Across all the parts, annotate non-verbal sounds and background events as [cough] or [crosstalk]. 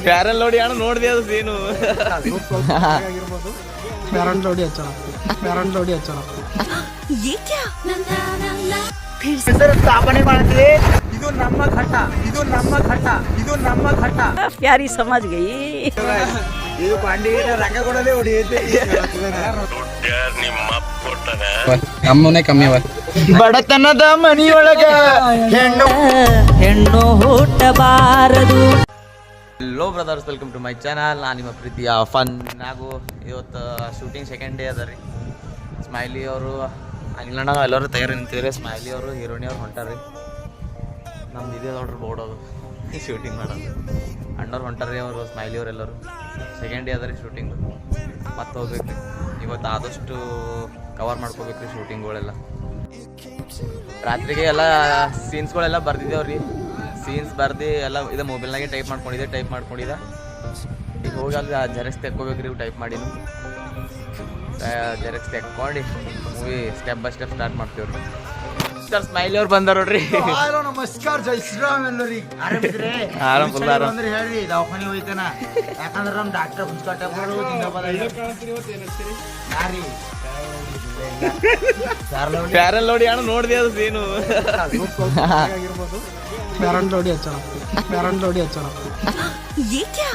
Parallel ನೋಡಿ ಅಣ್ಣ ನೋಡಿದೆ ಅದು ಸೀನು. ಪ್ಯಾರಲ್ ನೋಡಿ ಹಚ್ಚೋಣ ಪ್ಯಾರಲ್ ನೋಡಿ ಹಚ್ಚೋಣ ಸ್ಥಾಪನೆ ಇದು ನಮ್ಮ ಇದು ನಮ್ಮ ಇದು ನಮ್ಮ ನಮ್ಮನೆ ಕಮ್ಮಿ ಅವ. ಬಡತನದ ಮನಿಯೊಳಗ ಹೆಣ್ಣು. ಹೆಣ್ಣು ಹುಟ್ಟಬಾರದು. Low brothers welcome to my channel ನಾನು ನಿಮ್ಮ ಪ್ರೀತಿಯ ಫನ್ ಹಾಗೂ ಇವತ್ತು ಶೂಟಿಂಗ್ ಸೆಕೆಂಡ್ ಡೇ ಅದ ರೀ. ಸ್ಮೈಲಿ ಅವರು ಅನಿಲಣ್ಣ ಎಲ್ಲರೂ ತಯಾರಿ ರೀ ಸ್ಮೈಲಿ ಅವರು, ಹೀರೋಣಿ ಅವ್ರು ಹೊಂಟಾರ್ರಿ ನಮ್ದು ಇದೇ ನೋಡ್ರಿ ಬೋರ್ಡ್ ಅದು. [laughs] ಶೂಟಿಂಗ್ ಮಾಡೋದು. ಅಣ್ಣವ್ರು ಹೊಂಟಾರ್ರಿ ಅವರು ಸ್ಮೈಲಿ ಅವ್ರು ಎಲ್ಲರೂ. ಸೆಕೆಂಡ್ ಡೇ ಅದ ರೀ ಶೂಟಿಂಗ್ ಮತ್ತೆ ಹೋಗ್ಬೇಕು ಇವತ್ತು ಆದಷ್ಟು ಕವರ್ ಮಾಡ್ಕೋಬೇಕು ರೀ ಶೂಟಿಂಗ್ಗಳೆಲ್ಲ ರಾತ್ರಿಗೆ ಎಲ್ಲ ಸೀನ್ಸ್ಗಳೆಲ್ಲ ಬರ್ದಿದ್ದೇವ್ರಿ ಸೀನ್ಸ್ ಬರ್ದು ಎಲ್ಲ ಇದು ಮೊಬೈಲ್ನಾಗೆ ಟೈಪ್ ಮಾಡ್ಕೊಂಡಿದ್ದೆ ಟೈಪ್ ಮಾಡ್ಕೊಂಡಿದ್ದೆ. ಈಗ ಹೋಗಿ ಅಲ್ಲಿ ಜೆರಾಕ್ಸ್ ತೆಕ್ಕೋಬೇಕ್ರಿ ಇವು ಟೈಪ್ ಮಾಡಿನು. ಜೆರಾಕ್ಸ್ ತೆಕ್ಕೊಂಡು movie step by step start ಮಾಡ್ತೀವ್ರಿ. ಸರ್ ಸ್ಮೈಲಿ ಅವ್ರು ಬಂದಾರ ನೋಡ್ರಿ ಹಲೋ ನಮಸ್ಕಾರ ಜೈ ಶ್ರೀರಾಮ್ ಎಲ್ಲರಿಗೆ ಆರಾಮಿದ್ರೆ ಆರಾಮ್ full ಆರಾಮ್. ಅಂದ್ರೆ ಹೇಳ್ರಿ ದವಾಖಾನೆ ಹೋಯ್ತಾನ ಯಾಕಂದ್ರ ನಮ್ ಡಾಕ್ಟರ್ ಹುಚ್ಕಾಟಗಳು ಯಾರಿ ಪ್ಯಾರಲ್ ನೋಡಿ ಅಣ್ಣ ನೋಡಿದೆ ಅದು ಸೀನು [laughs] ಬ್ಯಾರನ್ ಲೋಡಿ ಹಚ್ಚೋಣ ಬ್ಯಾರನ್ ಲೋಡಿ ಹಚ್ಚೋಣ ये क्या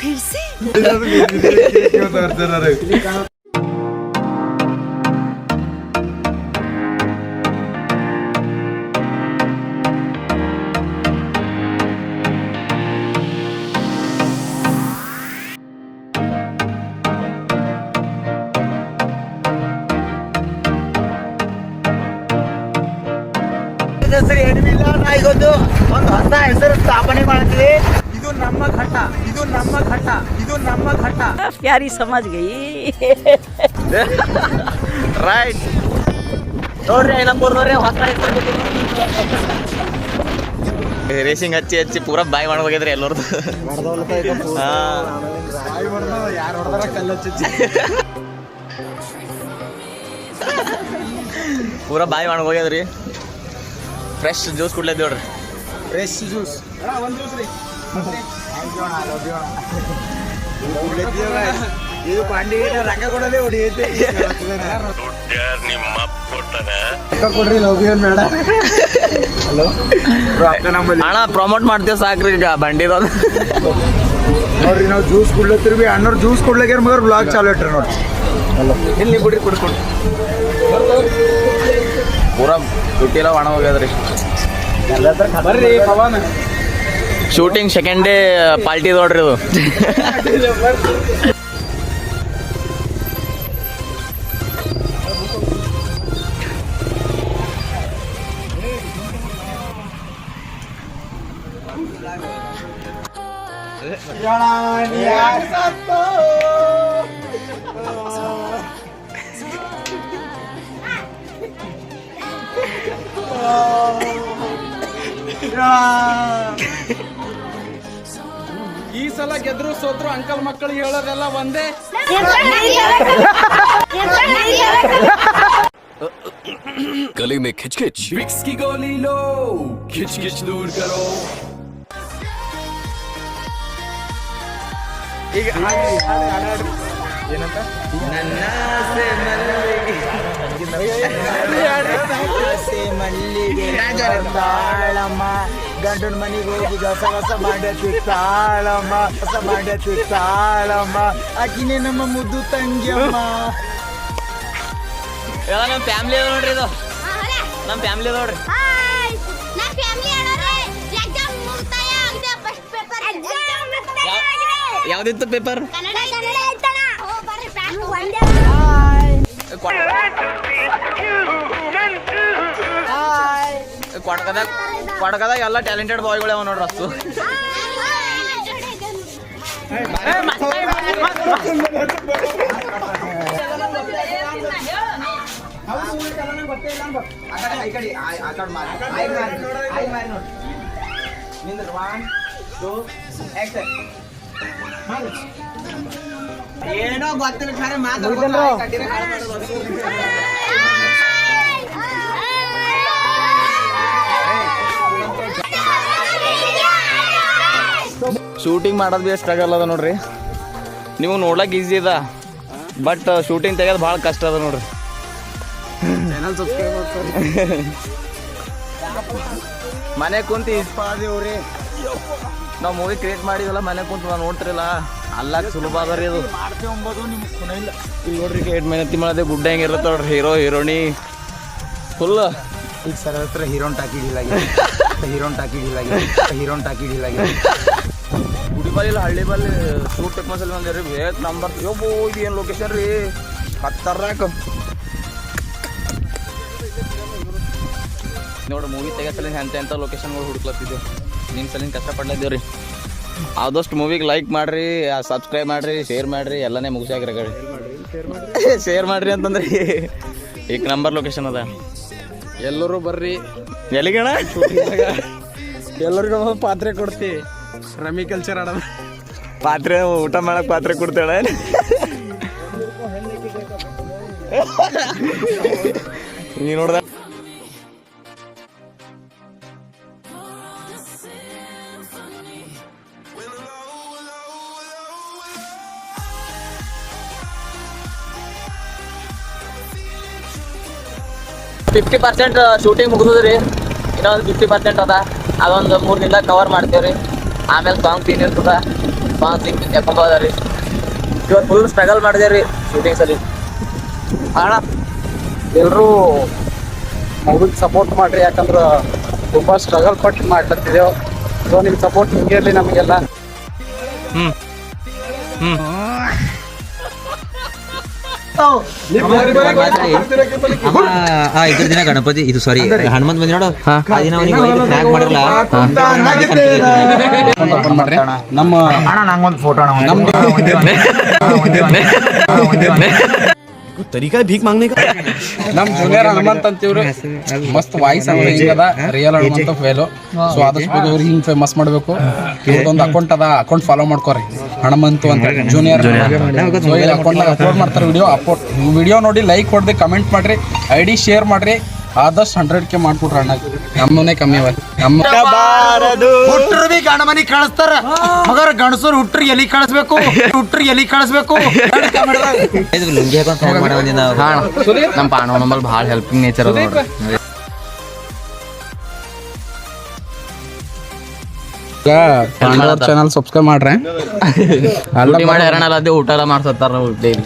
फिर से ಹೆಸರು ಏನಿಲ್ಲ ನಾ ಒಂದು ಹೊಸ ಹೆಸರು ಸ್ಥಾಪನೆ ಮಾಡ್ತೀವಿ. ಇದು ನಮ್ಮ ಘಟ್ಟ ಇದು ನಮ್ಮ ಘಟ್ಟ ಇದು ನಮ್ಮ ಘಟ್ಟ. ಪ್ಯಾರಿ ಸಮಾಜ ಗೈ ರೈಟ್ ನೋಡ್ರಿ ಹೊಸ ರೇಸಿಂಗ್ ಹಚ್ಚಿ ಹಚ್ಚಿ ಪೂರಾ ಬಾಯಿ ಮಾಡ್ಬೇಕಿದ್ರೆ ಹೋಗಿದ್ರಿ ಎಲ್ಲರದು. ಪೂರಾ ಬಾಯಿ ಮಾಡಿ ಫ್ರೆಶ್ ಜ್ಯೂಸ್ ಕುಡ್ಲೇ ನೋಡ್ರಿ ಫ್ರೆಶ್ ಜ್ಯೂಸ್ ಇದು ಪಾಂಡಿಗೆ ರಂಗ ಕೊಡದೆ ಹೊಡಿಯುತ್ತೆ. ಕೊಡ್ರಿ ಲೋಬಿಯನ್ ಬೇಡ ಹಲೋ ಅಕ್ಕ ನಮ್ಮಲ್ಲಿ ಅಣ್ಣ ಪ್ರಮೋಟ್ ಮಾಡ್ತೇವೆ ಸಾಕ್ರಿ ಈಗ ಬಂಡಿರೋದು ನೋಡ್ರಿ ನಾವು ಜ್ಯೂಸ್ ಕುಡ್ಲತ್ತೀರಿ ಬಿ ಅಣ್ಣವ್ರು ಜ್ಯೂಸ್ ಕೊಡ್ಲಿಕ್ಕೆ ಮಗರ್ ಬ್ಲಾಗ್ ಚಾಲು ಇಟ್ರಿ ನೋಡ್ರಿ. ಇಲ್ಲಿ ಬಿಡ್ರಿ ಕುಡ್ಕೊಂಡು. ಪೂರ ತುಟ್ಟಿಲ್ಲ ಒಣ ಹೋಗ್ಯದ್ರಿ. ಬರ್ರಿ Pavan. Shooting second day party ನೋಡ್ರಿ ಇದು. ಈ ಸಲ ಗೆದ್ರು ಸೋತ್ರು ಅಂಕಲ್ ಮಕ್ಕಳಿಗೆ ಹೇಳೋದೆಲ್ಲ ಒಂದೇ गले में खिचखिच विक्स की गोली लो खिच खिच दूर करो ಈಗ ಏನಂತ? ಆಸೆ ಮಲ್ಲಿಗೆ. ತಾಳಮ್ಮ ಗಂಡನ ಮನೆಗೆ ಹೋಗಿ ಹೊಸ ಹೊಸ ಮಾಡತಿ ತಾಳಮ್ಮ. ಹೊಸ ಮಾಡತಿ ತಾಳಮ್ಮ. ಆಕಿನೇ ನಮ್ಮ ಮುದ್ದು ತಂಗಿಯಮ್ಮ. ಎಲ್ಲ ನಮ್ಮ ಫ್ಯಾಮಿಲಿ ಅದ ನೋಡ್ರಿ ಇದು. ನಮ್ಮ ಫ್ಯಾಮಿಲಿ ಅದ ನೋಡ್ರಿ. ಹಾಯ್. ನಾ ಕೊಡಕದಾಗ ಎಲ್ಲ ಟ್ಯಾಲೆಂಟೆಡ್ ಬಾಯ್ಗಳು ಅವ ನೋಡ್ರಿ ಅಷ್ಟು. ಏನೋ ಗೊತ್ತಿಲ್ಲ ಖರೆ ಶೂಟಿಂಗ್ ಮಾಡೋದು ಭೀ ಸ್ಟ್ರಗಲ್ ಅದ ನೋಡ್ರಿ. ನೀವು ನೋಡ್ಲಕ್ಕೆ ಈಸಿ ಅದ. ಬಟ್ ಶೂಟಿಂಗ್ ತೆಗೆಯೋದು ಭಾಳ ಕಷ್ಟ ಅದ ನೋಡ್ರಿ. ಮನೆ ಕುಂತು ಇಸ್ಪಾದೇವ್ರಿ ನಾವು ಮೂವಿ ಕ್ರಿಯೇಟ್ ಮಾಡಿದಲ್ಲ ಮನೆ ಕುಂತು ನಾವು ನೋಡ್ತಿರಲ್ಲ ಅಲ್ಲಾಕ್ ಸುಲಭ ಅದ ರೀ ಅದು. ಈಗ ನೋಡ್ರಿ ಏಟ್ ಮೆಹನತಿ ಮಾಡದೆ ಗುಡ್ಡ ಹೆಂಗಿರುತ್ತೆ ನೋಡ್ರಿ ಹೀರೋ ಹೀರೋಣಿ. ಫುಲ್ ಈಗ ಸರ್ ಹತ್ರ ಹೀರೋನ್ ಟಾಕಿ ಡೀಲ್ ಆಗಿದೆ. [laughs] ಹೀರೋನ್ ಟಾಕಿ ಡೀಲ್ ಆಗಿದೆ. ಹೀರೋನ್ ಟಾಕಿ ಡೀಲ್ ಆಗಿದೆ. ಗುಡಿ ಬಲ್ಲಿ ಹಳ್ಳಿ ಬಲ್ಲಿ ಸೂಟ್ ಟೆಕ್ನೋಸಲ್ಲಿ ಬಂದಿರಿ ಬೇಕ್ ನಂಬರ್ ಯೋಬೋ ಇದು ಏನು ಲೊಕೇಶನ್ ರೀ? ಖತ್ತರ್ನಾಕ್ ನೋಡ್ರಿ ಮೂವಿ ತೆಗೆಸಲಿಂದ ಎಂತ ಎಂಥ ಲೊಕೇಶನ್ಗಳು ಹುಡುಕ್ಲತ್ತಿದ್ದೆವು ನಿಮ್ಮ ಸಲಿನ ಕಷ್ಟಪಡ್ಲಿದ್ದೇವೆ ರೀ ಆದಷ್ಟು ಮೂವಿಗೆ ಲೈಕ್ ಮಾಡ್ರಿ ಸಬ್ಸ್ಕ್ರೈಬ್ ಮಾಡ್ರಿ ಶೇರ್ ಮಾಡ್ರಿ ಎಲ್ಲನೇ ಮುಗಿಸಾಗ್ರಿ ಕಡೆ ಶೇರ್ ಮಾಡ್ರಿ ಅಂತಂದ್ರಿ ಈಗ ನಂಬರ್ ಲೊಕೇಶನ್ ಅದ. ಎಲ್ಲರೂ ಬರ್ರಿ. ಎಲ್ಲಿಗಣ? ಎಲ್ಲರಿಗೂ ಪಾತ್ರೆ ಕೊಡ್ತಿ. ರಮಿ ಕಲ್ಚರ್ ಆಡೋದು. ಪಾತ್ರೆ ಊಟ ಮಾಡಕ್ ಪಾತ್ರೆ ಕೊಡ್ತೇಳೆ? ನೀ ನೋಡ್ದ? ಫಿಫ್ಟಿ ಪರ್ಸೆಂಟ್ ಶೂಟಿಂಗ್ ಮುಗಿದ್ರಿ ಇನ್ನೊಂದು ಫಿಫ್ಟಿ ಪರ್ಸೆಂಟ್ ಅದ. ಅದೊಂದು ಮೂರು ದಿನ ಕವರ್ ಮಾಡ್ತೇವ್ರಿ ಆಮೇಲೆ ಸಾಂಗ್ ಸೀನ್ ಇರ್ತದ ಸಾಂಗ್ ಸೀನ್ ಎಪ್ಪ ರೀ. ಇವತ್ತು ಫುಲ್ ಸ್ಟ್ರಗಲ್ ಮಾಡಿದೇವ್ರಿ ಶೂಟಿಂಗ್ ಸರಿ ಅಣ್ಣ ಎಲ್ಲರೂ ಮಗುಗೆ ಸಪೋರ್ಟ್ ಮಾಡ್ರಿ, ಯಾಕಂದ್ರೆ ತುಂಬ ಸ್ಟ್ರಗಲ್ ಪಟ್ಟು ಮಾಡ್ಲತ್ತಿದ್ದೇವೆ ಸೊ ನಿಮ್ಗೆ ಸಪೋರ್ಟ್ ಹಿಂಗೆ ಇರಲಿ ನಮಗೆಲ್ಲ. ಆ ಇದ್ರ ದಿನ ಗಣಪತಿ ಇದು ಸಾರಿ ಹನುಮಂತ ಬಂದ್ ನೋಡು ಆ ದಿನ ಅವನಿಗೆ ಟ್ಯಾಗ್ ಮಾಡಿರಲ್ಲ ನಮ್ಮ ಅಣ್ಣ ನಂಗೊಂದು ಫೋಟೋ ಅಣ್ಣ ನಮ್ ಜೂನಿಯರ್ ಹನುಮಂತ್ ಅಂತೀವ್ರಿ ಮಸ್ತ್ ವಾಯ್ಸ್ ಅದ. ಹಿಂಗದ ರಿಯಲ್ ಹನುಮಂತ ಫೇಲು ಸೊ ಆದಷ್ಟು ಬೇಗ ಇವ್ರಿಗೆ ಹಿಂಗ್ ಫೇಮಸ್ ಮಾಡ್ಬೇಕು. ಇವ್ರದೊಂದು ಅಕೌಂಟ್ ಅದ ಅಕೌಂಟ್ ಫಾಲೋ ಮಾಡ್ಕೋರಿ. ಹನುಮಂತು ಅಂತ ಜೂನಿಯರ್ ಅಕೌಂಟ್ ಅಪ್ಲೋಡ್ ಮಾಡ್ತಾರೆ ವಿಡಿಯೋ ಅಪ್ಲೋಡ್ ವಿಡಿಯೋ ನೋಡಿ ಲೈಕ್ ಹೊಡ್ದು ಕಮೆಂಟ್ ಮಾಡ್ರಿ ಐ ಡಿ ಶೇರ್ ಮಾಡ್ರಿ. ಆದಷ್ಟು ಹಂಡ್ರೆಡ್ ಕೆ ಮಾಡ್ಬಿಟ್ರ ಅಣ್ಣ ನಮ್ಮನೆ ಕಮ್ಮಿ ಅವ. ನಮ್ಮ ಹುಟ್ರು ಬಿ ಗಂಡ ಮನಿ ಕಳಿಸ್ತಾರ. ಮಗರ ಗಂಡಸರು ಹುಟ್ಟರು ಎಲ್ಲಿ ಕಳಿಸ್ಬೇಕು? ಹುಟ್ಟರು ಎಲ್ಲಿ ಕಳಿಸ್ಬೇಕು? ಲುಂಗಿ ಹಾಕೊಂಡ್ ಫೋನ್ ಮಾಡಿ ನಮ್ಮ ಪಾಣ ನಮ್ಮಲ್ಲಿ ಭಾಳ ಹೆಲ್ಪಿಂಗ್ ನೇಚರ್ ಅದ ನೋಡ್ರಿ. ಚಾನಲ್ ಸಬ್ಸ್ಕ್ರೈಬ್ ಮಾಡ್ರೆ. ಅಲ್ಲ ಊಟ ಮಾಡಿ ಹರಣ ಅದೇ ಊಟ ಎಲ್ಲ ಮಾಡ್ಸತ್ತಾರ ಡೈಲಿ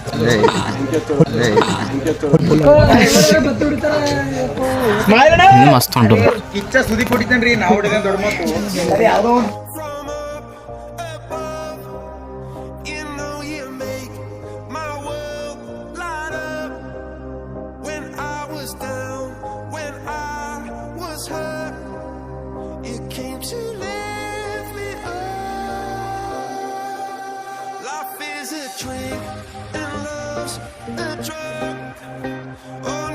ಮಸ್ತ್ ಉಂಟು ಕಿಚ್ಚ ಸುದಿ ಕೊಟ್ಟಿದ್ದೇನ್ರಿ ನಾವು ಹೊಡಿದೇನ್